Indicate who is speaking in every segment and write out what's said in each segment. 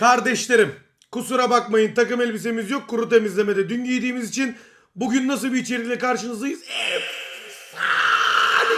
Speaker 1: Kardeşlerim kusura bakmayın takım elbisemiz yok kuru temizlemede dün giydiğimiz için bugün nasıl bir içerikle karşınızdayız? Efsane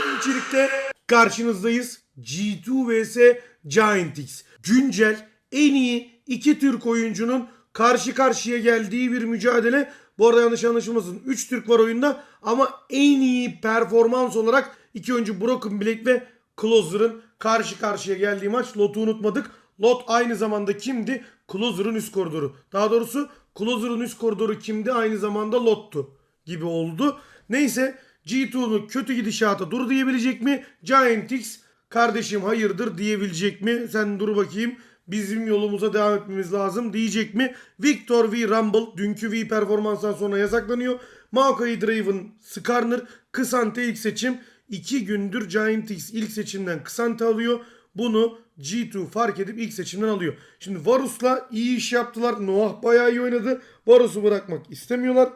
Speaker 1: bir içerikte karşınızdayız. G2 vs Giant X. Güncel en iyi iki Türk oyuncunun karşı karşıya geldiği bir mücadele. Bu arada yanlış anlaşılmasın. 3 Türk var oyunda ama en iyi performans olarak iki oyuncu Broken Blade ve Closer'ın karşı karşıya geldiği maç. Lot'u unutmadık. Lot aynı zamanda kimdi? Closer'ın üst koridoru. Daha doğrusu Closer'ın üst koridoru kimdi? Aynı zamanda Lot'tu gibi oldu. Neyse G2'nun kötü gidişata dur diyebilecek mi? Giant X kardeşim hayırdır diyebilecek mi? Sen dur bakayım. Bizim yolumuza devam etmemiz lazım diyecek mi? Victor V Rumble dünkü V performanstan sonra yasaklanıyor. Maokai Draven Skarner Kısante ilk seçim. 2 gündür Giant X ilk seçimden Kısante alıyor. Bunu G2 fark edip ilk seçimden alıyor. Şimdi Varus'la iyi iş yaptılar. Noah bayağı iyi oynadı. Varus'u bırakmak istemiyorlar.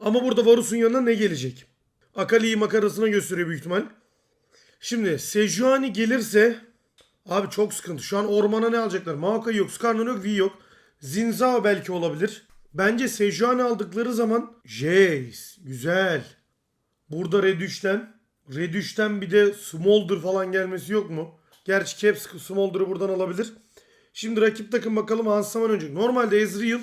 Speaker 1: Ama burada Varus'un yanına ne gelecek? Akali'yi makarasına gösteriyor büyük ihtimal. Şimdi Sejuani gelirse abi çok sıkıntı. Şu an ormana ne alacaklar? Maokai yok, Skarner yok, V yok. Zinzao belki olabilir. Bence Sejuani aldıkları zaman Jace güzel. Burada Redüş'ten Redüş'ten bir de Smolder falan gelmesi yok mu? Gerçi Caps Smolder'ı buradan alabilir. Şimdi rakip takım bakalım Hansaman oynayacak. Normalde Ezreal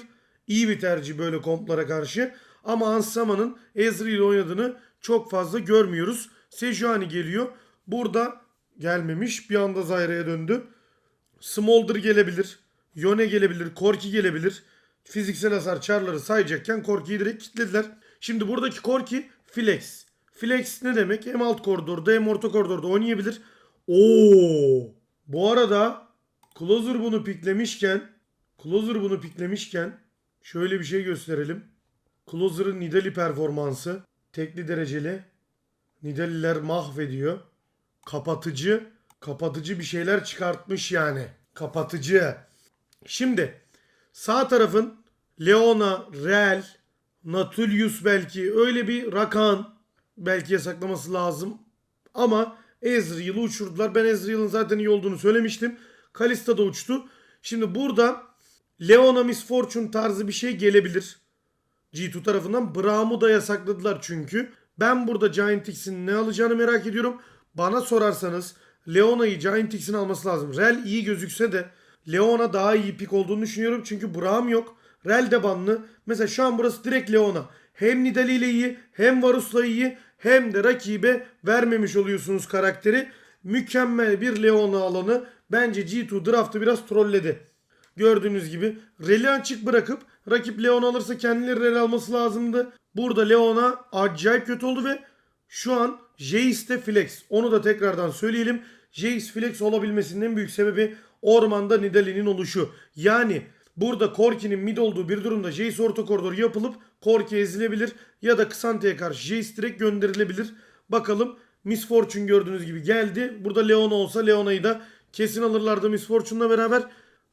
Speaker 1: iyi bir tercih böyle komplara karşı. Ama Hansaman'ın Ezreal oynadığını çok fazla görmüyoruz. Sejuani geliyor. Burada gelmemiş. Bir anda Zyra'ya döndü. Smolder gelebilir. Yone gelebilir. Korki gelebilir. Fiziksel hasar çarları sayacakken Korki'yi direkt kilitlediler. Şimdi buradaki Korki Flex. Flex ne demek? Hem alt koridorda hem orta koridorda oynayabilir. Oo! Bu arada Closer bunu piklemişken Closer bunu piklemişken şöyle bir şey gösterelim. Closer'ın Nidali performansı tekli dereceli. Nidaliler mahvediyor. Kapatıcı, kapatıcı bir şeyler çıkartmış yani. Kapatıcı. Şimdi sağ tarafın Leona, Real, Natulius belki öyle bir Rakan belki yasaklaması lazım. Ama Ezreal'ı uçurdular. Ben Ezreal'ın zaten iyi olduğunu söylemiştim. Kalista da uçtu. Şimdi burada Leona Miss Fortune tarzı bir şey gelebilir. G2 tarafından. Braum'u da yasakladılar çünkü. Ben burada Giant X'in ne alacağını merak ediyorum. Bana sorarsanız Leona'yı Giant X'in alması lazım. Rel iyi gözükse de Leona daha iyi pik olduğunu düşünüyorum. Çünkü Braum yok. Rel de banlı. Mesela şu an burası direkt Leona. Hem Nidali ile iyi hem Varus'la iyi hem de rakibe vermemiş oluyorsunuz karakteri. Mükemmel bir Leona alanı. Bence G2 draftı biraz trolledi. Gördüğünüz gibi Rel'i açık bırakıp rakip Leon alırsa kendileri Rel alması lazımdı. Burada Leon'a acayip kötü oldu ve şu an Jace de flex. Onu da tekrardan söyleyelim. Jace flex olabilmesinin en büyük sebebi ormanda Nidalee'nin oluşu. Yani burada Korki'nin mid olduğu bir durumda Jace orta koridor yapılıp Korki ezilebilir ya da Ksante'ye karşı Jace direkt gönderilebilir. Bakalım Miss Fortune gördüğünüz gibi geldi. Burada Leona olsa Leona'yı da kesin alırlardı Miss Fortune'la beraber.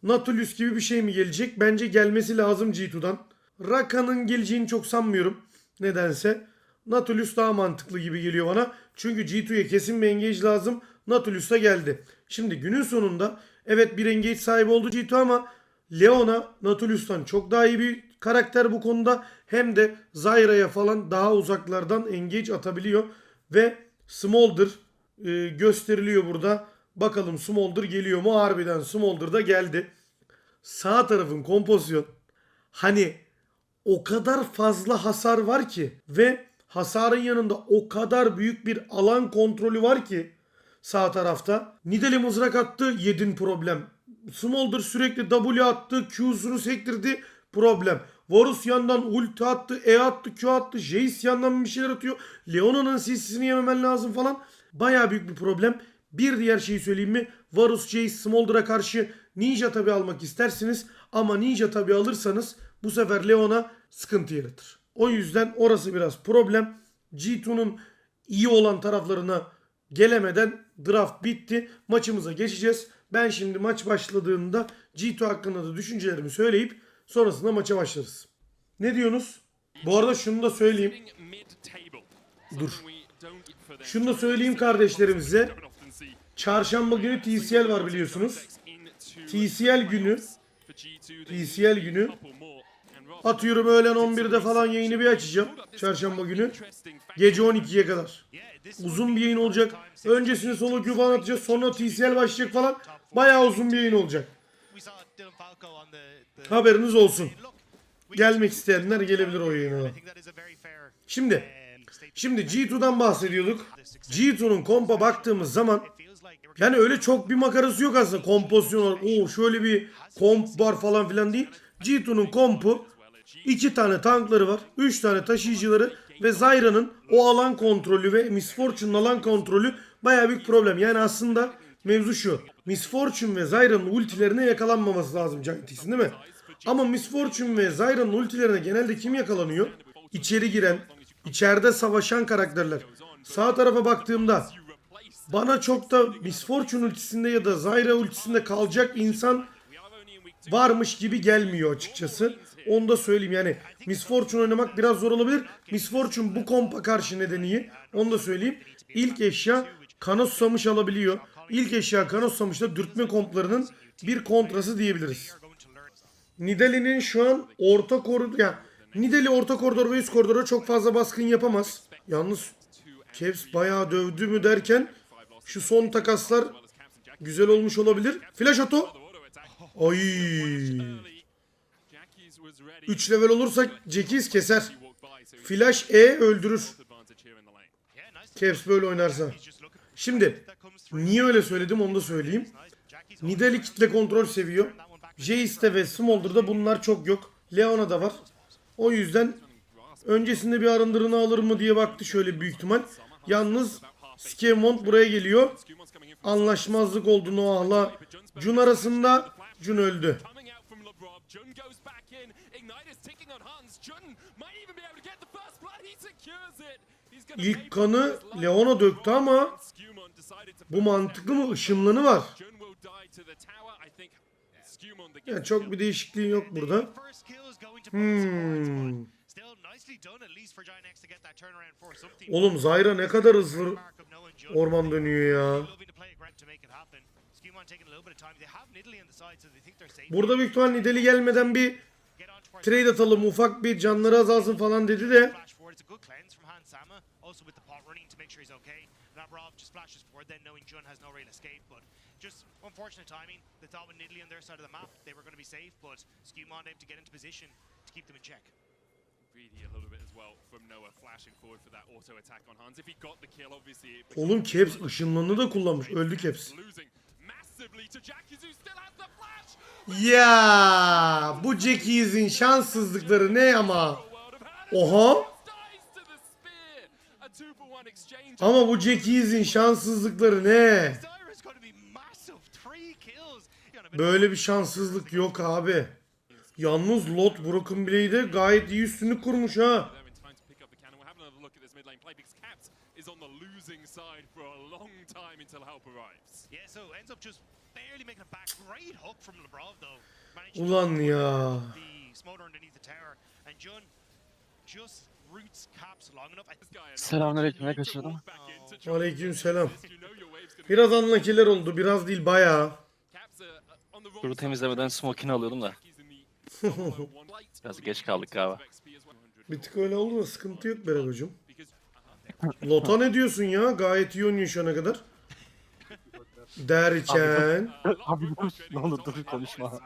Speaker 1: Nautilus gibi bir şey mi gelecek? Bence gelmesi lazım G2'dan. Raka'nın geleceğini çok sanmıyorum. Nedense. Nautilus daha mantıklı gibi geliyor bana. Çünkü G2'ye kesin bir engage lazım. Nautilus da geldi. Şimdi günün sonunda evet bir engage sahibi oldu G2 ama Leona Nautilus'tan çok daha iyi bir karakter bu konuda. Hem de Zyra'ya falan daha uzaklardan engage atabiliyor. Ve Smolder e, gösteriliyor burada. Bakalım Smolder geliyor mu? Harbiden Smolder da geldi. Sağ tarafın kompozisyon hani o kadar fazla hasar var ki ve hasarın yanında o kadar büyük bir alan kontrolü var ki sağ tarafta. Nidali mızrak attı yedin problem. Smolder sürekli W attı Q'sunu sektirdi problem. Varus yandan ulti attı, E attı, Q attı, Jace yandan bir şeyler atıyor. Leona'nın CC'sini yememen lazım falan. Baya büyük bir problem. Bir diğer şeyi söyleyeyim mi? Varus, Jace, Smolder'a karşı Ninja tabi almak istersiniz. Ama Ninja tabi alırsanız bu sefer Leon'a sıkıntı yaratır. O yüzden orası biraz problem. G2'nun iyi olan taraflarına gelemeden draft bitti. Maçımıza geçeceğiz. Ben şimdi maç başladığında G2 hakkında da düşüncelerimi söyleyip sonrasında maça başlarız. Ne diyorsunuz? Bu arada şunu da söyleyeyim. Dur. Şunu da söyleyeyim kardeşlerimize. Çarşamba günü TCL var biliyorsunuz. TCL günü TCL günü. Atıyorum öğlen 11'de falan yayını bir açacağım. Çarşamba günü. Gece 12'ye kadar. Uzun bir yayın olacak. Öncesini solo queue falan atacağız. Sonra TCL başlayacak falan. Bayağı uzun bir yayın olacak. Haberiniz olsun. Gelmek isteyenler gelebilir o yayına. Şimdi, şimdi G2'dan bahsediyorduk. G2'nun kompa baktığımız zaman yani öyle çok bir makarası yok aslında kompozisyon olarak. Oo şöyle bir komp var falan filan değil. G2'nun kompu iki tane tankları var. Üç tane taşıyıcıları ve Zyra'nın o alan kontrolü ve Miss Fortune'un alan kontrolü baya büyük problem. Yani aslında mevzu şu. Miss Fortune ve Zyra'nın ultilerine yakalanmaması lazım Giant X'in değil mi? Ama Miss Fortune ve Zyra'nın ultilerine genelde kim yakalanıyor? İçeri giren, içeride savaşan karakterler. Sağ tarafa baktığımda bana çok da Miss Fortune ultisinde ya da Zyra ultisinde kalacak insan varmış gibi gelmiyor açıkçası. Onu da söyleyeyim yani Miss Fortune oynamak biraz zor olabilir. Miss Fortune bu kompa karşı nedeni iyi. Onu da söyleyeyim. İlk eşya kana susamış alabiliyor. İlk eşya kana susamış da dürtme komplarının bir kontrası diyebiliriz. Nidalee'nin şu an orta koridor ya Nidalee orta koridor ve üst koridora çok fazla baskın yapamaz. Yalnız Caps bayağı dövdü mü derken şu son takaslar güzel olmuş olabilir. Flash ato. Ay. 3 level olursak Jackies keser. Flash E öldürür. Caps böyle oynarsa. Şimdi niye öyle söyledim onu da söyleyeyim. Nidalee kitle kontrol seviyor. Jace'de ve Smolder'da bunlar çok yok. Leona'da var. O yüzden öncesinde bir arındırını alır mı diye baktı şöyle büyük ihtimal. Yalnız Skemont buraya geliyor. Anlaşmazlık oldu Noah'la Jun arasında. Jun öldü. İlk kanı Leona döktü ama bu mantıklı mı? Işınlanı var. Yani çok bir değişikliği yok burada. Hmm. Oğlum Zyra ne kadar hızlı orman dönüyor ya. Burada büyük ihtimal Nidali gelmeden bir trade atalım ufak bir canları azalsın falan dedi de
Speaker 2: Just unfortunate timing. They thought with Nidalee on their side of the map they were going to be safe, but Skewmon able to get into position to keep them in check.
Speaker 3: greedy a little bit as well from Noah flashing forward for that auto attack on Hans. If he got the kill, obviously.
Speaker 1: Oğlum Caps ışınlanı da kullanmış. Öldü Caps.
Speaker 3: Losing massively to Jackies who still has the flash.
Speaker 1: Ya bu Jackie's'in şanssızlıkları ne ama. Oha. Ama bu Jackie's'in şanssızlıkları ne? Böyle bir şanssızlık yok abi. Yalnız Lot Broken Blade'e gayet iyi üstünlük kurmuş ha.
Speaker 3: İs on the losing side for a long time until help arrives.
Speaker 2: Yeah, so ends up just barely making back. Great hook from Lebrov though.
Speaker 1: Ulan ya.
Speaker 4: Selamünaleyküm,
Speaker 3: wave's gonna
Speaker 1: Biraz anlakiler oldu. Biraz değil bayağı.
Speaker 3: Side.
Speaker 4: temizlemeden smoke'ini alıyordum da. Biraz geç kaldık galiba.
Speaker 1: Bir tık öyle oldu da sıkıntı yok Berat hocam. Lota ne diyorsun ya? Gayet iyi oynuyor şu ana kadar. Derken.
Speaker 4: Abi dur, ne olur dur konuşma.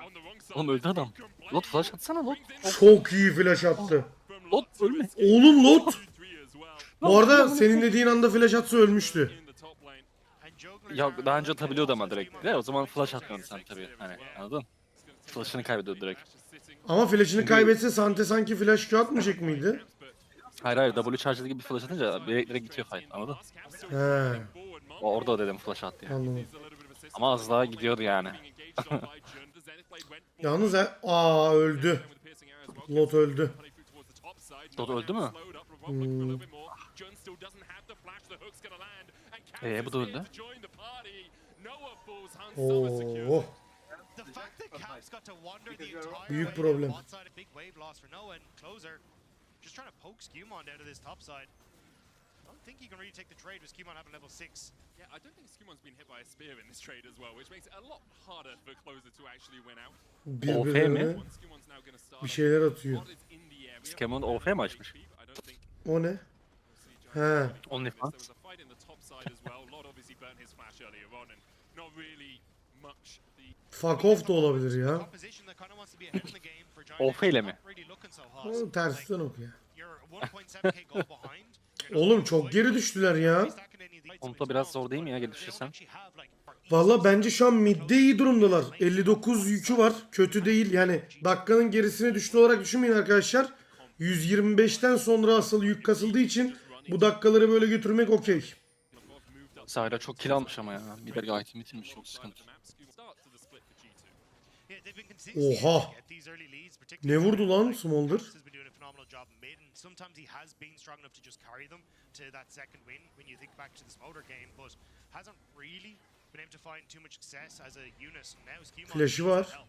Speaker 4: Oğlum öldü adam. Lot flash atsana Lot.
Speaker 1: Çok iyi flash attı.
Speaker 4: Lot ölme.
Speaker 1: Oğlum Lot. Bu arada senin dediğin anda flash atsa ölmüştü.
Speaker 4: Ya daha önce atabiliyordu ama direkt. Ya o zaman flash atmıyorsun sen tabii. Hani anladın? Flash'ını kaybediyordu direkt.
Speaker 1: Ama flash'ını kaybetse Sante sanki flash Q atmayacak mıydı?
Speaker 4: Hayır hayır W charge'lı gibi bir flash atınca direkt, direkt bitiyor fight anladın?
Speaker 1: He.
Speaker 4: O, orada dedim flash at diye.
Speaker 1: Anladım.
Speaker 4: Ama az daha gidiyordu yani.
Speaker 1: Yalnız he, aa öldü. Lot öldü.
Speaker 4: Lot öldü mü?
Speaker 1: Hmm.
Speaker 4: Ee, bu da öldü.
Speaker 1: Oo. Büyük problem.
Speaker 2: Just trying to poke Skewmon down to this top side. I don't think he can really take the trade with Skimon having level 6.
Speaker 3: Yeah, I don't think Skumon's been hit by a spear in this trade as well, which makes it a lot harder for Closer to actually win out.
Speaker 1: Bir şeyler atıyor.
Speaker 3: Haven't
Speaker 4: OF mi açmış?
Speaker 1: O ne? He.
Speaker 4: OnlyFans.
Speaker 3: For this. There was a fight in the top side as well. Lord obviously burnt his flash earlier on and not really much the
Speaker 1: Fuck off da olabilir ya.
Speaker 2: Composition that kind of wants to be ahead in the game for Giant
Speaker 4: Of
Speaker 2: X,
Speaker 4: ile mi?
Speaker 2: really looking so hot.
Speaker 1: O
Speaker 2: Like,
Speaker 1: tersten oku ya.
Speaker 2: you're 1.7k goal behind. You're not
Speaker 1: Oğlum çok geri düştüler ya.
Speaker 4: Komuta biraz zor değil mi ya
Speaker 2: like,
Speaker 1: Valla bence şu an midde iyi durumdalar. 59 yükü var. Kötü değil. Yani dakikanın gerisine düştü olarak düşünmeyin arkadaşlar. 125'ten sonra asıl yük kasıldığı için bu dakikaları böyle götürmek okey.
Speaker 4: Zayra çok kill almış ama ya. De gayet bitirmiş çok sıkıntı.
Speaker 1: Oha. Ne vurdu lan Smolder? Flash'ı var.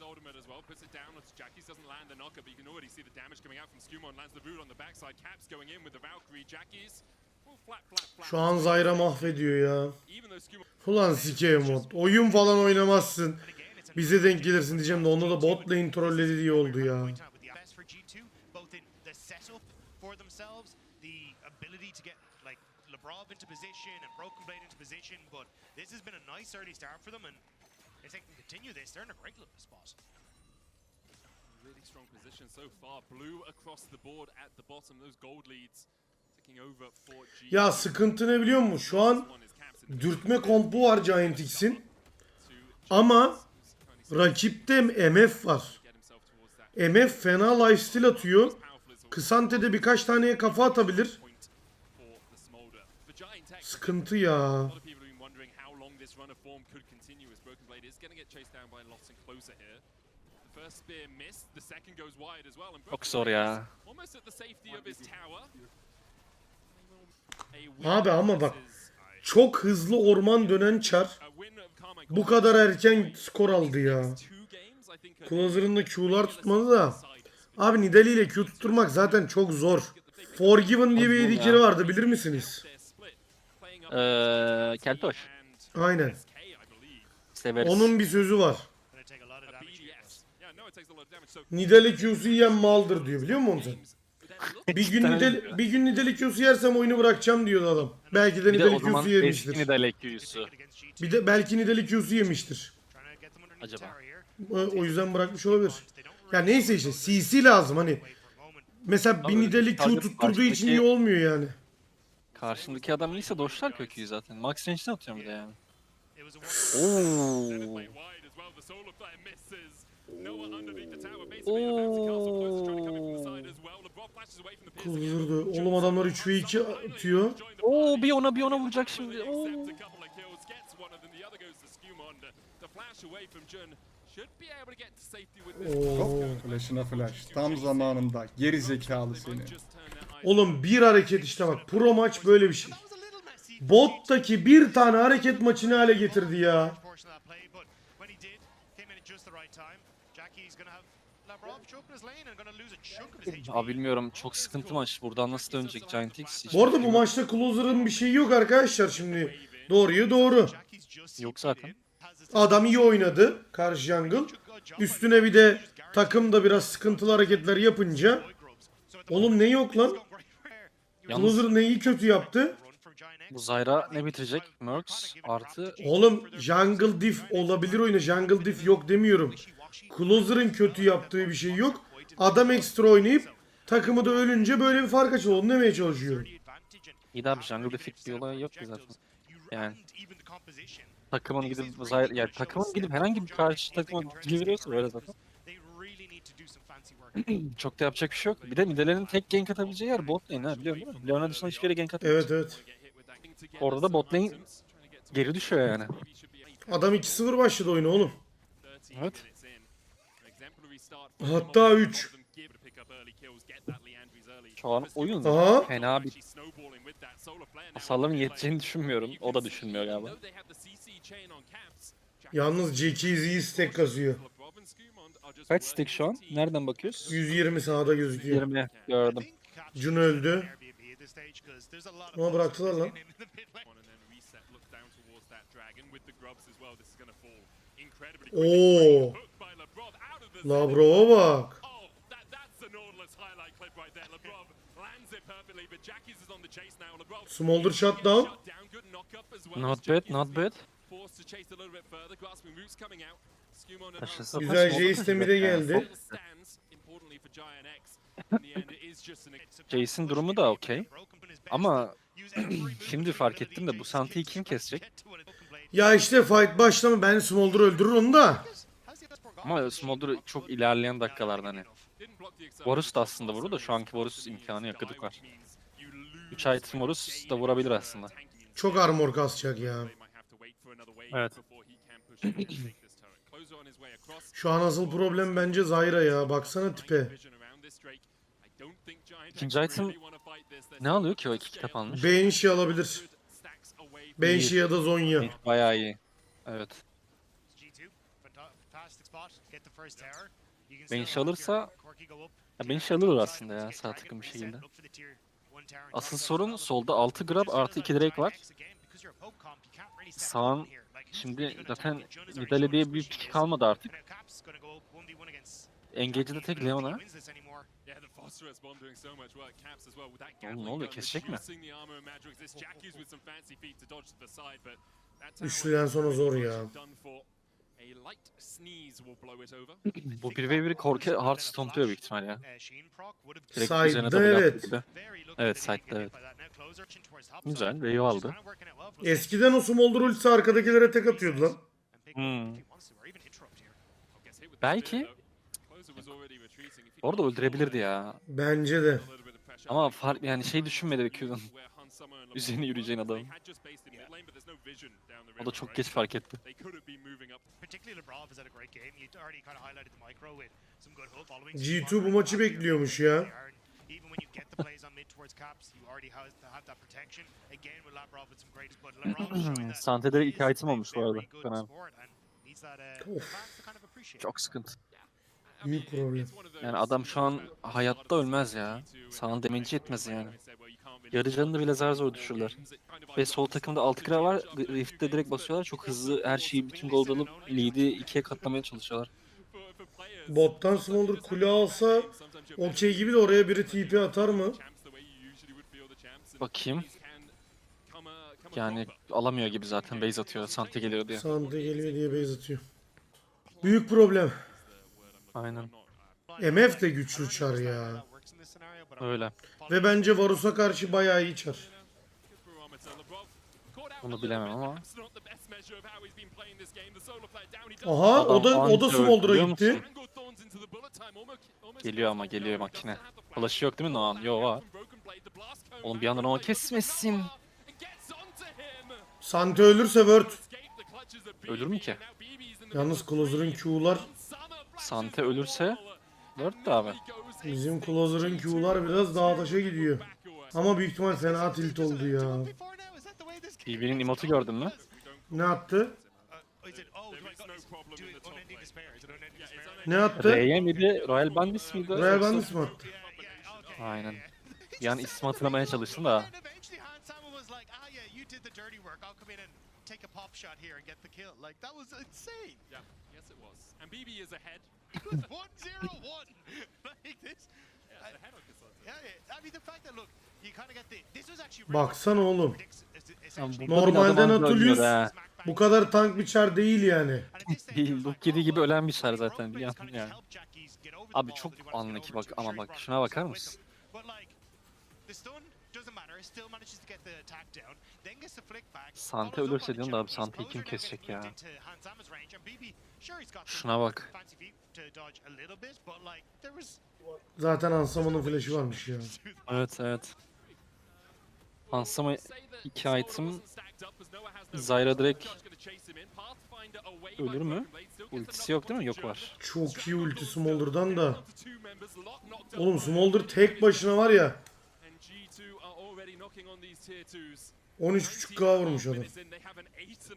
Speaker 3: his ultimate as well. Puts it down onto Jackie's. Doesn't land the knocker, but you can already see the damage coming out from Skimon. Lands the root on the backside. Caps going in with the Valkyrie. Jackie's.
Speaker 1: Şu an Zayra mahvediyor ya. Ulan sikeyim mod. Oyun falan oynamazsın. Bize denk gelirsin diyeceğim de onda da bot lane trolledi diye oldu ya.
Speaker 2: point out with the best for G2, both in the setup for themselves, the ability to get like Lebrov into position and Broken Blade into position, but this has been a nice early start for them, and if they can continue this, they're in a great little spot.
Speaker 3: really strong position so far. Blue across the board at the bottom. Those gold leads
Speaker 1: Ya sıkıntı ne biliyor musun? Şu an dürtme kompu var Giant X'in. Ama rakipte MF var. MF fena lifesteal atıyor.
Speaker 3: powerful as a
Speaker 1: Kısante de birkaç taneye kafa atabilir. Sıkıntı ya.
Speaker 4: Çok zor ya.
Speaker 3: is Almost at the safety of his tower. A win
Speaker 1: Abi ama bak, Çok hızlı orman dönen çar. Bu kadar erken skor aldı ya. Closer'ın da Q'lar tutmadı da. Abi Nidali ile Q tutturmak zaten çok zor. Forgiven diye bir edikeri vardı bilir misiniz?
Speaker 4: Eee Keltoş.
Speaker 1: Aynen.
Speaker 4: Severiz.
Speaker 1: Onun bir sözü var. Nidali Q'su yiyen maldır diyor biliyor musun sen? Bir gün Nidali, bir gün Nidali Q'su yersem oyunu bırakacağım diyordu adam. Belki de
Speaker 4: Bir de o zaman
Speaker 1: yemiştir.
Speaker 4: eski Nidale Q'su.
Speaker 2: against G2.
Speaker 1: Bir de belki Nidali Q'su yemiştir.
Speaker 4: Acaba?
Speaker 1: O o yüzden bırakmış olabilir. Ya neyse işte CC lazım hani. Mesela bir
Speaker 4: Abi,
Speaker 1: Nidali Q
Speaker 4: sadece
Speaker 1: tutturduğu için
Speaker 4: karşıdaki-
Speaker 1: iyi olmuyor yani.
Speaker 4: Karşımdaki adam iyiyse doşlar köküyü zaten. Max range'den atıyorum bir de yani.
Speaker 2: İt
Speaker 4: Oo.
Speaker 1: Kızdırdı. Oğlum adamlar 3 ve 2 atıyor.
Speaker 4: Oo bir ona bir ona vuracak şimdi. Oo.
Speaker 1: Oo.
Speaker 5: Flash'ına flash. Tam zamanında. Geri zekalı seni.
Speaker 1: Oğlum bir hareket işte bak. Pro maç böyle bir şey. Bottaki bir tane hareket maçını hale getirdi ya.
Speaker 4: Abi bilmiyorum çok sıkıntı maç. Buradan nasıl dönecek Giant X? Hiç
Speaker 1: Bu arada bu maçta Closer'ın bir şeyi yok arkadaşlar şimdi. Doğruyu doğru.
Speaker 4: Yok zaten.
Speaker 1: Adam iyi oynadı. Karşı jungle. Üstüne bir de takım da biraz sıkıntılı hareketler yapınca. Oğlum ne yok lan?
Speaker 4: Yalnız
Speaker 1: Closer neyi kötü yaptı?
Speaker 4: Bu Zyra ne bitirecek? Mercs artı
Speaker 1: Oğlum jungle diff olabilir oyuna. Jungle diff yok demiyorum. Closer'ın kötü yaptığı bir şey yok. Adam ekstra oynayıp takımı da ölünce böyle bir fark açıldı. Onu demeye çalışıyorum.
Speaker 4: İyi de abi jungle defeat bir olay yok ki zaten. Yani. Takımın gidip yani takımın gidip herhangi bir karşı takıma giriyorsa öyle zaten. Çok da yapacak bir şey yok. Bir de Nidalee'nin tek gank atabileceği yer bot lane ha değil mi? Leona dışında hiçbir yere gank atamıyor.
Speaker 1: Evet evet.
Speaker 4: Orada da bot lane geri düşüyor yani.
Speaker 1: Adam 2-0 başladı oyunu oğlum.
Speaker 4: Evet.
Speaker 1: Hatta üç.
Speaker 4: Şu an oyun
Speaker 1: Aha.
Speaker 4: fena bir hasarların yeteceğini düşünmüyorum. O da düşünmüyor galiba.
Speaker 1: Yalnız J.K.Z iyi stack kasıyor.
Speaker 4: Kaç stack şu an? Nereden bakıyoruz?
Speaker 1: 120 sağda gözüküyor.
Speaker 4: 20 gördüm.
Speaker 1: Jun öldü. Ama bıraktılar lan. Oo.
Speaker 3: Hooked by Lebrov out of the
Speaker 1: Labrov'a bak.
Speaker 3: Oh,
Speaker 1: Smolder shut down.
Speaker 4: Not bad, not bad.
Speaker 1: Güzel
Speaker 4: taş,
Speaker 1: J
Speaker 4: oldu
Speaker 1: istemi de geldi.
Speaker 4: Jace'in durumu da okey. Ama şimdi fark ettim de bu Santi'yi kim kesecek?
Speaker 1: Ya işte fight başlama ben Smolder öldürür onu da.
Speaker 4: Ama Smolder çok ilerleyen dakikalarda hani. Varus da aslında vurur da şu anki Varus imkanı yok, gıdık var. 3 item Varus da vurabilir aslında.
Speaker 1: Çok armor kasacak ya.
Speaker 4: Evet.
Speaker 1: Şu an asıl problem bence Zyra ya. Baksana tipe.
Speaker 4: İkinci item Ne alıyor ki o iki kitap almış?
Speaker 1: Banshee alabilir. Banshee ya da Zonya.
Speaker 4: Bayağı iyi. Evet. Banshee alırsa ya Banshee alır aslında ya sağ tıkım bir şekilde. Asıl sorun solda 6 grab artı 2 direkt var. Sağın şimdi zaten Nidalee diye bir piki kalmadı artık. Engage'de tek Leona. Oğlum ne oluyor, kesecek mi?
Speaker 1: Üçlüden sonra zor ya.
Speaker 4: Bu 1v1 korku Hearthstone'luyor büyük ihtimal ya. Direkt
Speaker 1: Side'da
Speaker 4: üzerine double
Speaker 1: evet.
Speaker 4: gibi. Evet, side'da evet. Güzel, wave aldı.
Speaker 1: Eskiden o Smolder ultisi arkadakilere tek atıyordu lan.
Speaker 4: Hmm. Belki orada öldürebilirdi ya.
Speaker 1: Bence de.
Speaker 4: Ama fark yani şey düşünmedi Q'dan. Üzerine yürüyeceğin adamın. O da çok geç fark etti.
Speaker 1: G2 bu maçı bekliyormuş ya.
Speaker 4: Sante'de iki item olmuş bu arada. Fena.
Speaker 1: Of.
Speaker 4: Çok sıkıntı.
Speaker 1: Büyük problem.
Speaker 4: Yani adam şu an hayatta ölmez ya. Sana damage etmez yani. Yarı canını bile zar zor düşürürler. Ve sol takımda 6 kira var. Rift'te direkt basıyorlar. Çok hızlı her şeyi bütün gold alıp lead'i ikiye katlamaya çalışıyorlar.
Speaker 1: Bottan Smolder kule alsa okey gibi de oraya biri TP atar mı?
Speaker 4: Bakayım. Yani alamıyor gibi zaten base atıyor. Sante geliyor diye.
Speaker 1: Sante geliyor diye base atıyor. Büyük problem.
Speaker 4: Aynen.
Speaker 1: MF de güçlü çar ya.
Speaker 4: Öyle.
Speaker 1: Ve bence Varus'a karşı bayağı iyi çar.
Speaker 4: Bunu bilemem ama.
Speaker 1: Aha o da o da Smolder'a gitti.
Speaker 4: Geliyor ama geliyor makine. Flash'ı yok değil mi Noan? Yo var. Oğlum bir yandan ama kesmesin.
Speaker 1: Sante ölürse Word.
Speaker 4: Ölür mü ki?
Speaker 1: Yalnız Closer'ın Q'lar
Speaker 4: Sante ölürse 4 de abi.
Speaker 1: bizim Closer'ın Q'lar biraz dağ taşa gidiyor. Ama büyük ihtimal fena tilt oldu ya.
Speaker 4: BB'nin emotu gördün mü?
Speaker 1: Ne attı? Ne attı?
Speaker 4: R'ye miydi? Royal Bandits miydi?
Speaker 1: Royal Bandits mi attı?
Speaker 4: Aynen. An ismi hatırlamaya çalıştım da.
Speaker 2: Pop shot here and get the kill. Like that was insane.
Speaker 3: Yeah, yes it was. And BB is ahead.
Speaker 2: It was one zero one. like this.
Speaker 3: Yeah, ahead of Cassandra.
Speaker 2: Yeah, yeah. I mean the fact that look, you kind of get the. This was actually.
Speaker 1: Baksana oğlum. Normalde
Speaker 4: ha.
Speaker 1: Bu kadar tank bir çar değil yani.
Speaker 4: Değil, Kidi gibi ölen bir şer zaten, bir yandan yani. Abi çok anlaki bak ama bak şuna bakar mısın? Sante ölürse diyorum da abi Sante'yi kim kesecek ya? Şuna bak.
Speaker 1: Zaten Ansamo'nun flash'ı varmış ya.
Speaker 4: Evet evet. Hansama iki item. Zyra direkt ölür mü? Ultisi yok değil mi? Yok var.
Speaker 1: Çok iyi ulti Smolder'dan da. Oğlum Smolder tek başına var ya. 13.5k vurmuş adam.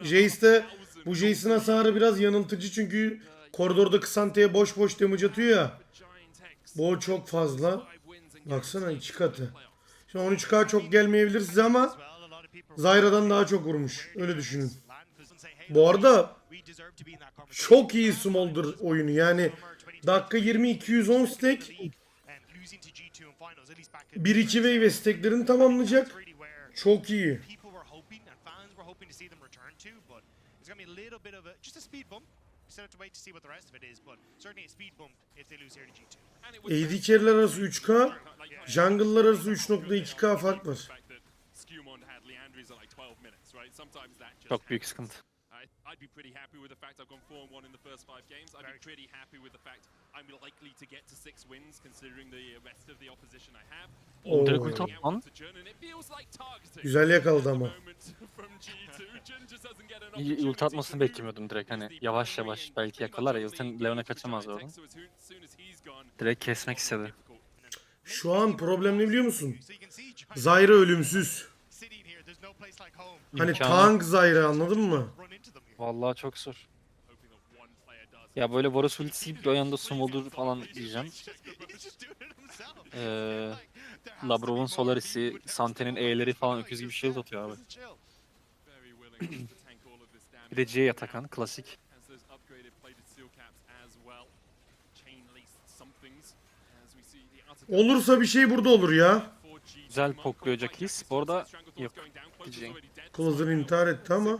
Speaker 1: Jace de bu Jace'in hasarı biraz yanıltıcı çünkü koridorda Ksante'ye boş boş damage atıyor ya. Bu çok fazla. Baksana iki katı. Şimdi 13k çok gelmeyebilir size ama Zyra'dan daha çok vurmuş. Öyle düşünün. Bu arada çok iyi Smolder oyunu. Yani dakika 20 210 stack 1-2 wave ve stacklerini tamamlayacak. Çok iyi.
Speaker 2: people were hoping and fans were hoping to see them return to, but it's going to be a little bit of a just a speed bump. We still have to wait to see what the rest of it is, but certainly a speed bump if they lose here to G2.
Speaker 3: And it was
Speaker 1: AD carry'ler arası 3k, jungle'lar arası 3.2k fark var.
Speaker 3: Skewmon had Leandries at like 12 minutes, right? Sometimes that just
Speaker 4: Çok büyük sıkıntı.
Speaker 3: I'd be pretty happy with the fact I've gone 4 and 1 in the first five games. I'd be pretty happy with the fact I'm likely to get to six wins considering the rest of the opposition I have.
Speaker 1: Oo.
Speaker 4: Direkt ulti at lan.
Speaker 1: Güzel yakaladı ama.
Speaker 4: İyi ulti atmasını beklemiyordum direkt hani yavaş yavaş belki yakalar ya zaten Leon'a kaçamaz oradan. Direkt kesmek istedi.
Speaker 1: Şu an problem ne biliyor musun? Zyra ölümsüz. Hani
Speaker 4: İmkanı-
Speaker 1: tank Zyra anladın mı?
Speaker 4: Vallahi çok zor. Ya böyle Varus ultisi gibi bir anda Smolder falan diyeceğim. Ee, Labrov'un Solaris'i, Sante'nin E'leri falan öküz gibi shield atıyor abi. Bir de C'ye Atakan, klasik.
Speaker 1: Olursa bir şey burada olur ya.
Speaker 4: Güzel pokluyor Jackis. Bu arada yok.
Speaker 1: Closer intihar etti ama.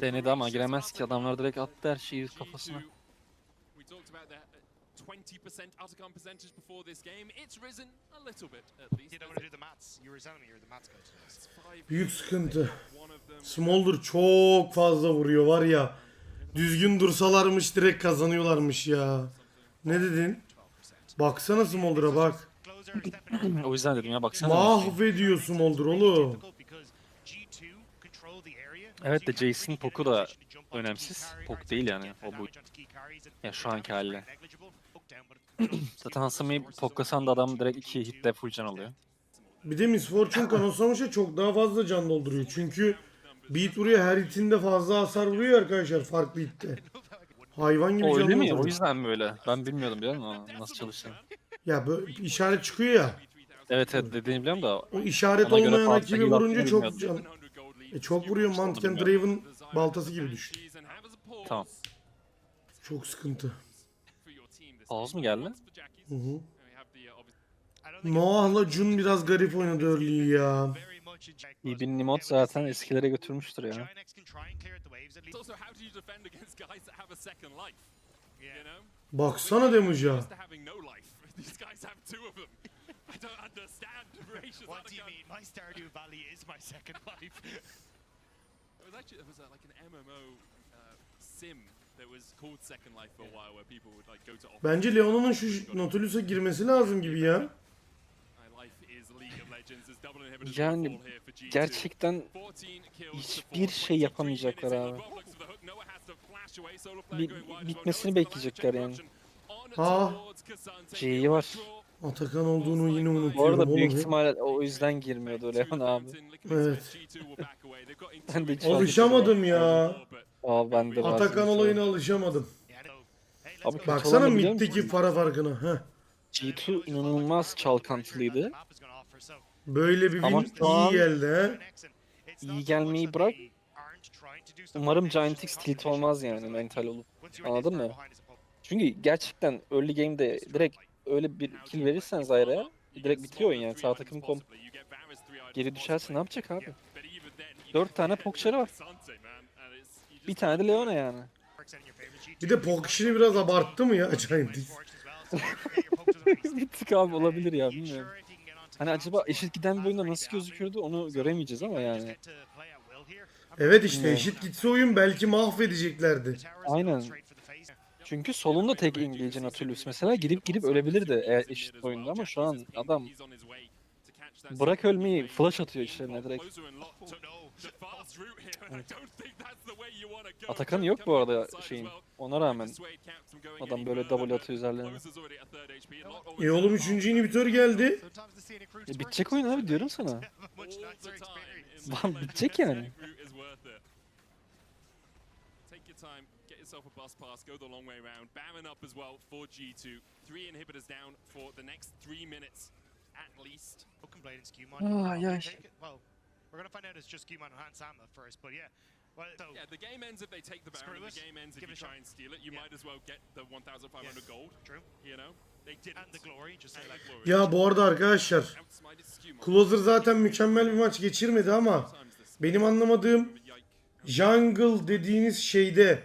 Speaker 4: Denedi ama giremez ki adamlar direkt attı her şeyi kafasına.
Speaker 3: We talked about the 20% outcome percentage before this game. It's risen a little bit at least.
Speaker 2: You don't want to do the maths. You were telling me you're the maths coach.
Speaker 3: It's five
Speaker 1: Büyük sıkıntı. Smolder çok fazla vuruyor var ya. Düzgün dursalarmış direkt kazanıyorlarmış ya. Ne dedin? Baksana Smolder'a bak.
Speaker 4: O yüzden dedim ya baksana.
Speaker 1: Mahvediyor Smolder oğlum.
Speaker 4: Evet de
Speaker 2: really
Speaker 4: poku da önemsiz. Pok değil yani, o bu- Ya şu anki
Speaker 2: damage is
Speaker 4: hali.
Speaker 2: very negligible. Poke down, but it
Speaker 4: Zaten Hasame'yi poklasan da adam direkt 2 hitte full can alıyor.
Speaker 1: Bir de Miss Fortune Kanosamış'a çok daha fazla can dolduruyor. Çünkü beat vuruyor her hitinde fazla hasar vuruyor arkadaşlar farklı hitte. Hayvan gibi
Speaker 4: O
Speaker 1: can
Speaker 4: öyle mi? O yüzden mi öyle? Ben bilmiyordum biliyor musun nasıl çalıştığını.
Speaker 1: Ya böyle işaret çıkıyor ya.
Speaker 4: Evet evet dediğini biliyorum da
Speaker 1: O işaret
Speaker 4: Ona göre
Speaker 1: olmayan rakibi vurunca çok
Speaker 4: bilmiyordum.
Speaker 1: can. E çok vuruyor mantıken Draven baltası gibi düşün.
Speaker 4: Tamam.
Speaker 1: Çok sıkıntı.
Speaker 4: Pause mu geldi?
Speaker 1: Hı hı. Noah'la Jun biraz garip oynadı early'yi ya.
Speaker 4: bir Nimot zaten eskilere götürmüştür ya.
Speaker 1: Baksana damage'a.
Speaker 3: I don't understand. Voracious
Speaker 2: What do you mean? My Stardew Valley is my second life.
Speaker 3: It was actually it was uh, like an MMO uh, sim that was called Second Life for a while, where people would like go to office.
Speaker 1: Bence Leona'nın şu Nautilus'a girmesi lazım gibi ya.
Speaker 4: Yani
Speaker 3: fall here for G2.
Speaker 4: Gerçekten
Speaker 3: 14 kills to
Speaker 4: hiçbir şey
Speaker 3: 23
Speaker 4: yapamayacaklar abi. Bi- bitmesini bekleyecekler yani.
Speaker 3: Kazante.
Speaker 4: C'yi var.
Speaker 1: Atakan olduğunu yine
Speaker 4: Bu
Speaker 1: unutuyorum
Speaker 4: arada büyük
Speaker 1: oğlum.
Speaker 4: ihtimal o yüzden girmiyordu Leon abi.
Speaker 1: Evet.
Speaker 4: Ben de hiç
Speaker 1: Alışamadım ya.
Speaker 4: Aa ben de
Speaker 1: Atakan olayına alışamadım.
Speaker 4: Abi
Speaker 1: Baksana middeki para farkına. Heh.
Speaker 4: G2 inanılmaz çalkantılıydı.
Speaker 1: Böyle bir
Speaker 4: Ama
Speaker 1: win iyi geldi he.
Speaker 4: İyi gelmeyi bırak. Umarım Giant X tilt olmaz yani mental olup. Anladın mı? Çünkü gerçekten early game'de direkt öyle bir kill verirsen Zyra'ya direkt bitiyor oyun yani. Sağ takım kom geri düşerse ne yapacak abi? Dört tane pokçarı var. Bir tane de Leona yani.
Speaker 2: works out in your favor. G2
Speaker 1: Bir de Pok işini biraz abarttı mı ya Giant X?
Speaker 2: Forge as well, so get your pokes as well.
Speaker 4: bir tık abi olabilir ya bilmiyorum. Hani acaba eşit giden bir oyunda nasıl gözükürdü onu göremeyeceğiz ama yani.
Speaker 1: Evet işte eşit gitse oyun belki mahvedeceklerdi.
Speaker 4: Aynen.
Speaker 2: go straight for the face.
Speaker 4: Çünkü solunda tek İngilizce Nautilus mesela gidip gidip ölebilirdi eğer eşit oyunda ama şu an adam bırak ölmeyi flash atıyor içlerine direkt. Atakan yok bu arada şeyin. Ona rağmen adam böyle double atıyor üzerlerine.
Speaker 1: E oğlum 3. inhibitör geldi.
Speaker 4: E, bitecek oyun abi diyorum sana. Lan bitecek yani.
Speaker 3: Yourself a bus pass, go the long way around. Baron up as well for G2. Three inhibitors down for the next three minutes. at least.
Speaker 2: Broken Blade and Skewmon. Take it. Well, we're gonna find out it's just Skewmon and Hansama first, but yeah. Well, so
Speaker 3: Yeah, the game ends if they take the Baron. The game ends if
Speaker 2: Give
Speaker 3: you
Speaker 2: shot.
Speaker 3: try and steal it. You
Speaker 2: Yeah.
Speaker 3: might as well get the 1,500
Speaker 2: Yes.
Speaker 3: gold.
Speaker 2: true.
Speaker 3: You know, they didn't.
Speaker 2: And the glory, just say
Speaker 3: And
Speaker 2: like.
Speaker 3: the glory.
Speaker 1: Ya bu arada arkadaşlar. Closer zaten mükemmel bir maç geçirmedi ama benim anlamadığım jungle dediğiniz şeyde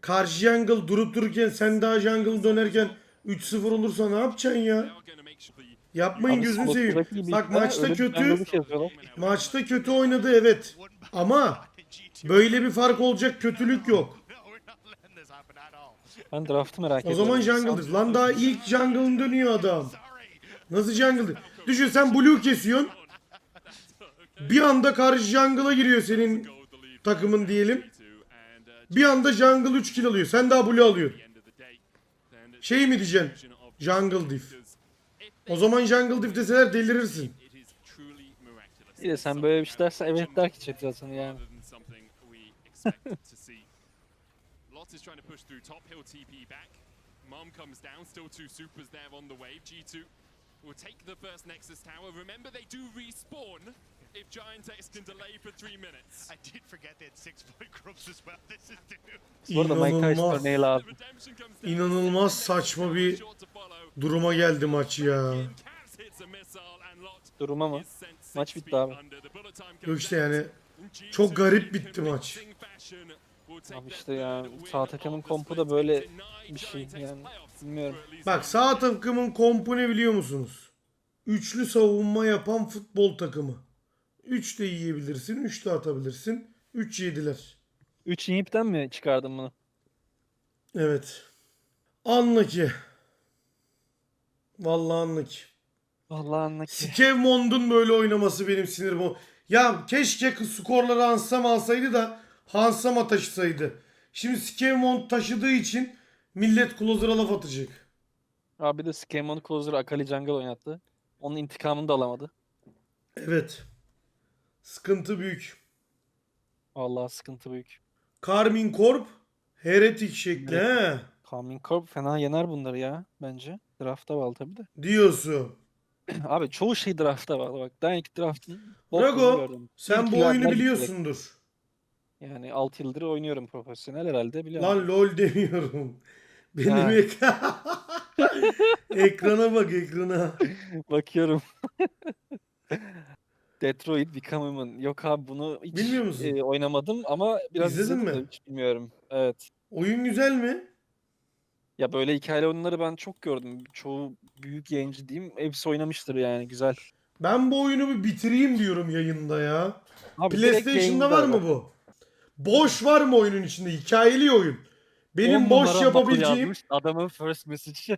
Speaker 1: karşı jungle durup dururken sen daha jungle dönerken 3-0 olursa ne yapacaksın ya? Yapmayın
Speaker 4: Abi
Speaker 1: gözünü seveyim. Bak maçta kötü,
Speaker 4: yazıyorlar.
Speaker 1: maçta kötü oynadı evet. Ama böyle bir fark olacak kötülük yok.
Speaker 4: Ben draft'ı merak
Speaker 1: O
Speaker 4: ediyorum.
Speaker 1: zaman jungle'dır. Lan daha ilk jungle'ın dönüyor adam. Nasıl jungle'dır? Düşün sen blue kesiyorsun. Bir anda karşı jungle'a giriyor senin takımın diyelim. Bir anda jungle 3 kill alıyor. Sen daha blue alıyorsun. Şey mi diyeceksin? Jungle diff. O zaman jungle diff deseler delirirsin.
Speaker 4: İyi de sen böyle bir şey dersen evet der ki zaten yani.
Speaker 3: Lot is trying to push through top hill TP back. Mom comes down, still two supers there on the wave. G2 will take the first Nexus tower. Remember, they do respawn if Giant X can delay for three minutes.
Speaker 2: I did forget they had six foot grubs as well. This is
Speaker 4: Mike Tyson
Speaker 1: İnanılmaz.
Speaker 4: örneği lazım.
Speaker 1: İnanılmaz saçma bir duruma geldi maç ya.
Speaker 4: Duruma mı? Maç bitti abi.
Speaker 1: Yok işte yani
Speaker 3: G2
Speaker 1: çok garip bitti maç.
Speaker 4: Abi işte ya sağ takımın kompu da böyle bir şey yani. Bilmiyorum.
Speaker 1: Bak sağ takımın kompu ne biliyor musunuz? Üçlü savunma yapan futbol takımı. 3 de yiyebilirsin, 3 de atabilirsin. 3 yediler.
Speaker 4: 3 yiyipten mi çıkardın bunu?
Speaker 1: Evet. Anla ki. Vallahi anla ki.
Speaker 4: Vallahi anla ki.
Speaker 1: Skevmond'un böyle oynaması benim sinirim o. Ya keşke skorları Hansam alsaydı da Hansam'a taşısaydı. Şimdi Skevmond taşıdığı için millet Closer'a laf atacak.
Speaker 4: Abi de Skemon Closer Akali Jungle oynattı. Onun intikamını da alamadı.
Speaker 1: Evet. Sıkıntı büyük.
Speaker 4: Vallahi sıkıntı büyük.
Speaker 1: Carmine Corp Heretic şekli he.
Speaker 4: Coming Corp fena yener bunları ya bence. Draft'a bağlı tabii de.
Speaker 1: Diyorsun.
Speaker 4: Abi çoğu şey draft'a bağlı bak. Ben ilk draft'ın bok
Speaker 1: Drago,
Speaker 4: gördüm.
Speaker 1: Sen
Speaker 4: İlk
Speaker 1: bu oyunu
Speaker 4: direkt.
Speaker 1: biliyorsundur.
Speaker 4: Yani 6 yıldır oynuyorum profesyonel herhalde biliyorum.
Speaker 1: Lan lol demiyorum. Benim
Speaker 4: Ha.
Speaker 1: ek- ekrana bak ekrana.
Speaker 4: Bakıyorum. Detroit Become Human. Yok abi bunu hiç
Speaker 1: Bilmiyor musun?
Speaker 4: e, oynamadım ama biraz
Speaker 1: İzledin
Speaker 4: izledim de
Speaker 1: mi?
Speaker 4: hiç bilmiyorum. Evet.
Speaker 1: Oyun güzel mi?
Speaker 4: Ya böyle hikayeli oyunları ben çok gördüm. Çoğu büyük yayıncı diyeyim. Hepsi oynamıştır yani güzel.
Speaker 1: Ben bu oyunu bir bitireyim diyorum yayında ya.
Speaker 4: Abi direkt
Speaker 1: PlayStation'da
Speaker 4: yayında
Speaker 1: var mı bu? Boş var mı oyunun içinde? Hikayeli oyun. Benim boş
Speaker 4: numara
Speaker 1: yapabileceğim
Speaker 4: yazmış, Adamın first message.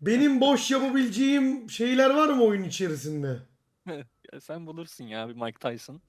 Speaker 1: benim boş yapabileceğim şeyler var mı oyun içerisinde?
Speaker 4: Ya sen bulursun ya bir Mike Tyson.